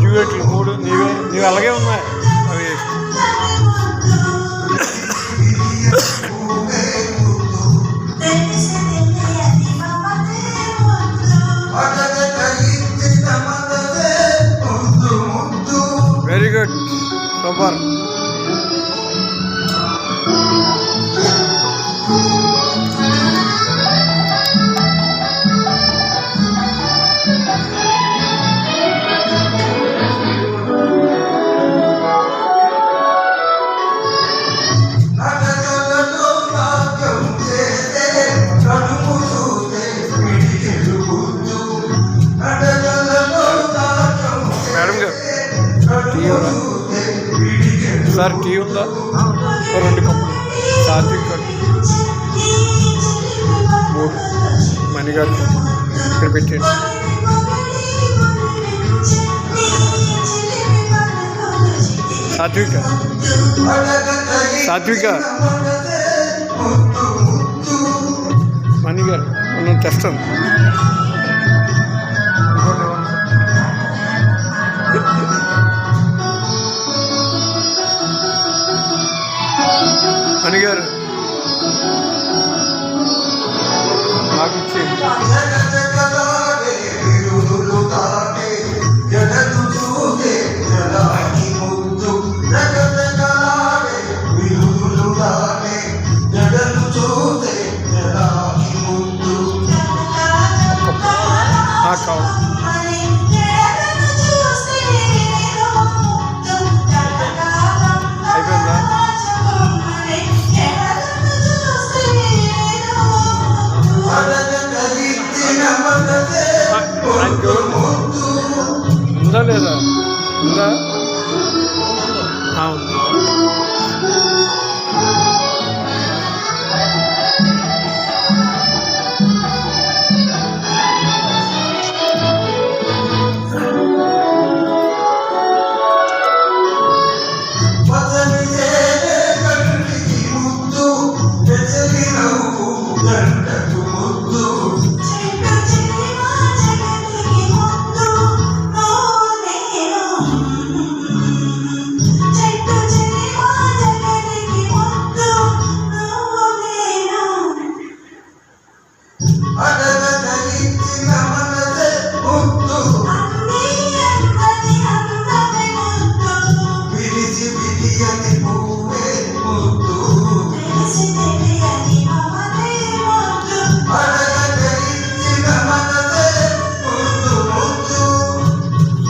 డ్యూట్లు డ్యూట్లు మూడు నీవే నీవు అలాగే ఉన్నాయి అవి very good super sir tea ఉందా రెండు కప్పులు సాత్విక్ మూడు మణిగారు ఇక్కడ పెట్టండి సాత్విక సాత్విక మణిగారు మనం తెస్తాం నాకు ఉందా లేదా ఉందా అవును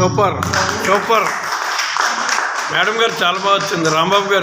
సూపర్ సూపర్ మేడం గారు చాలా బాగా వచ్చింది రాంబాబు గారు